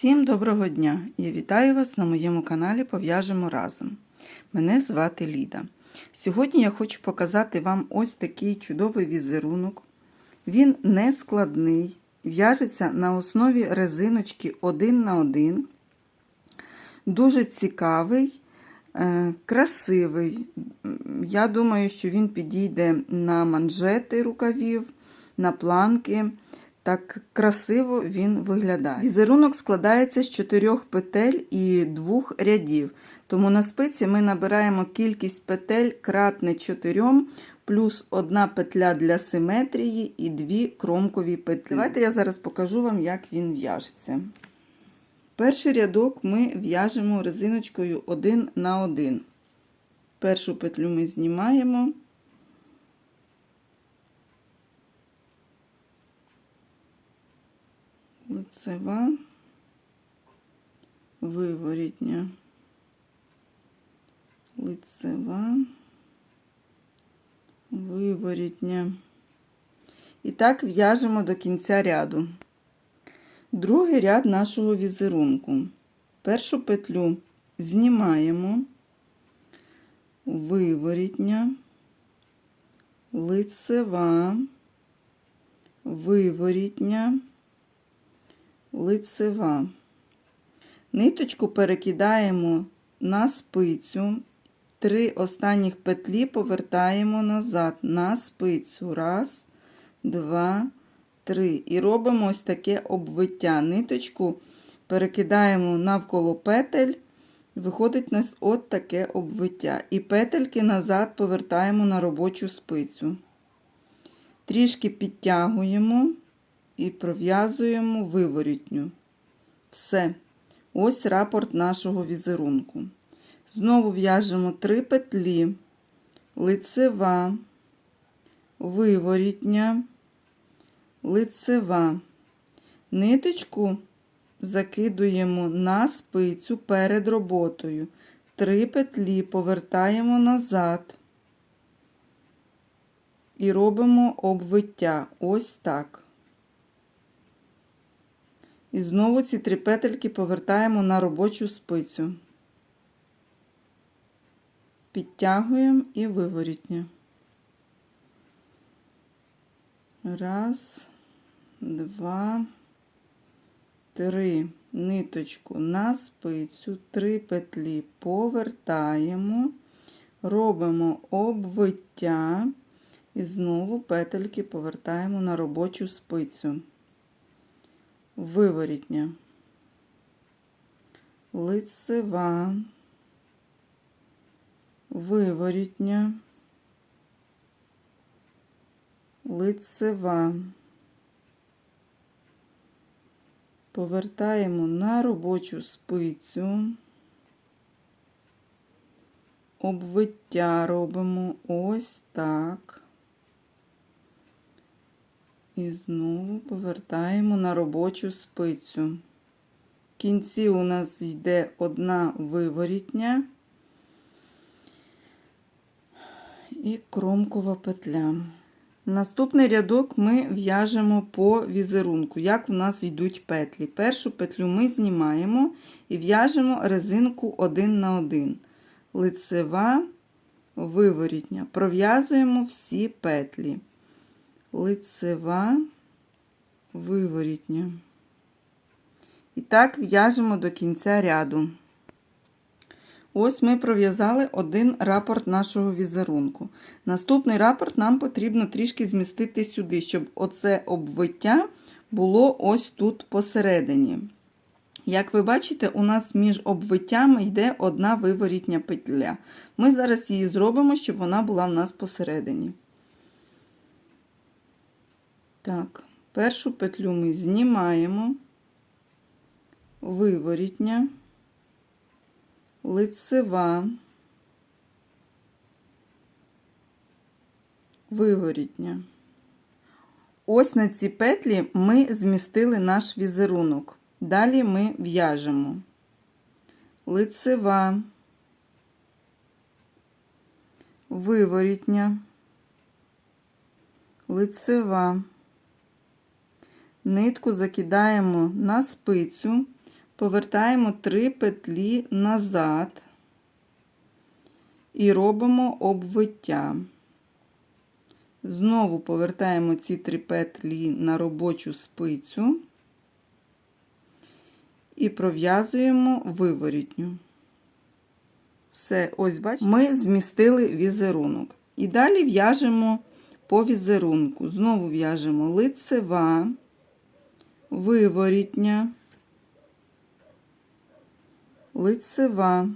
Всім доброго дня! Я вітаю вас на моєму каналі Пов'яжемо разом. Мене звати Ліда. Сьогодні я хочу показати вам ось такий чудовий візерунок. Він не складний, в'яжеться на основі резиночки 1 на 1. Дуже цікавий, е, красивий. Я думаю, що він підійде на манжети рукавів, на планки. Так красиво він виглядає. Візерунок складається з чотирьох петель і двох рядів. Тому на спиці ми набираємо кількість петель кратне 4, плюс одна петля для симетрії і дві кромкові петлі. Давайте я зараз покажу вам, як він в'яжеться. Перший рядок ми в'яжемо резиночкою 1 на 1. Першу петлю ми знімаємо. Лицева, виворітня, лицева, виворітня. І так в'яжемо до кінця ряду. Другий ряд нашого візерунку. Першу петлю знімаємо, виворітня, лицева, виворітня, лицева. Ниточку перекидаємо на спицю, три останніх петлі повертаємо назад на спицю. Раз, два, три. І робимо ось таке обвиття. Ниточку перекидаємо навколо петель, виходить у нас от таке обвиття. І петельки назад повертаємо на робочу спицю. Трішки підтягуємо і пров'язуємо виворітню. Все. Ось рапорт нашого візерунку. Знову в'яжемо три петлі, лицева, виворітня, лицева. Ниточку закидуємо на спицю перед роботою. Три петлі повертаємо назад і робимо обвиття. Ось так. І знову ці три петельки повертаємо на робочу спицю. Підтягуємо і виворітня. Раз, два, три. Ниточку на спицю, три петлі повертаємо, робимо обвиття і знову петельки повертаємо на робочу спицю виворітня, лицева, виворітня, лицева. Повертаємо на робочу спицю, обвиття робимо ось так. І знову повертаємо на робочу спицю. В кінці у нас йде одна виворітня і кромкова петля. Наступний рядок ми в'яжемо по візерунку, як у нас йдуть петлі. Першу петлю ми знімаємо і в'яжемо резинку один на один. Лицева, виворітня. Пров'язуємо всі петлі лицева, виворітня. І так в'яжемо до кінця ряду. Ось ми пров'язали один рапорт нашого візерунку. Наступний рапорт нам потрібно трішки змістити сюди, щоб оце обвиття було ось тут посередині. Як ви бачите, у нас між обвиттями йде одна виворітня петля. Ми зараз її зробимо, щоб вона була в нас посередині. Так, першу петлю ми знімаємо, виворітня, лицева, виворітня. Ось на ці петлі ми змістили наш візерунок. Далі ми в'яжемо лицева, виворітня, лицева. Нитку закидаємо на спицю, повертаємо 3 петлі назад і робимо обвиття. Знову повертаємо ці три петлі на робочу спицю і пров'язуємо виворітню. Все, ось бачите, ми змістили візерунок. І далі в'яжемо по візерунку. Знову в'яжемо лицева, виворітня, лицева.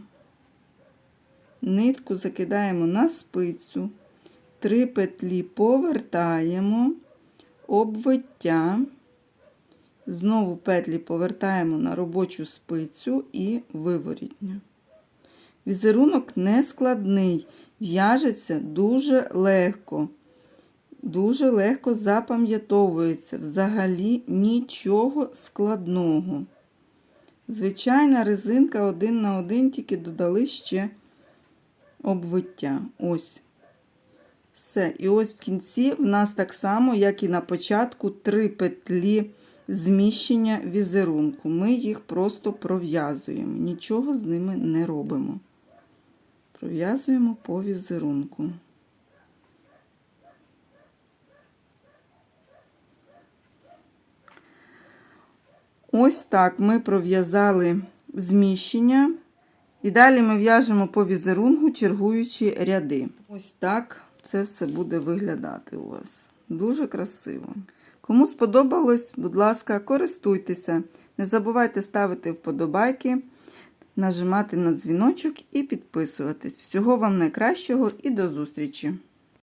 Нитку закидаємо на спицю, три петлі повертаємо, обвиття, знову петлі повертаємо на робочу спицю і виворітню. Візерунок не складний, в'яжеться дуже легко, дуже легко запам'ятовується, взагалі нічого складного. Звичайна резинка один на один, тільки додали ще обвиття. Ось. Все. І ось в кінці в нас так само, як і на початку, три петлі зміщення візерунку. Ми їх просто пров'язуємо, нічого з ними не робимо. Пров'язуємо по візерунку. Ось так ми пров'язали зміщення. І далі ми в'яжемо по візерунку, чергуючи ряди. Ось так це все буде виглядати у вас. Дуже красиво. Кому сподобалось, будь ласка, користуйтеся. Не забувайте ставити вподобайки, нажимати на дзвіночок і підписуватись. Всього вам найкращого і до зустрічі!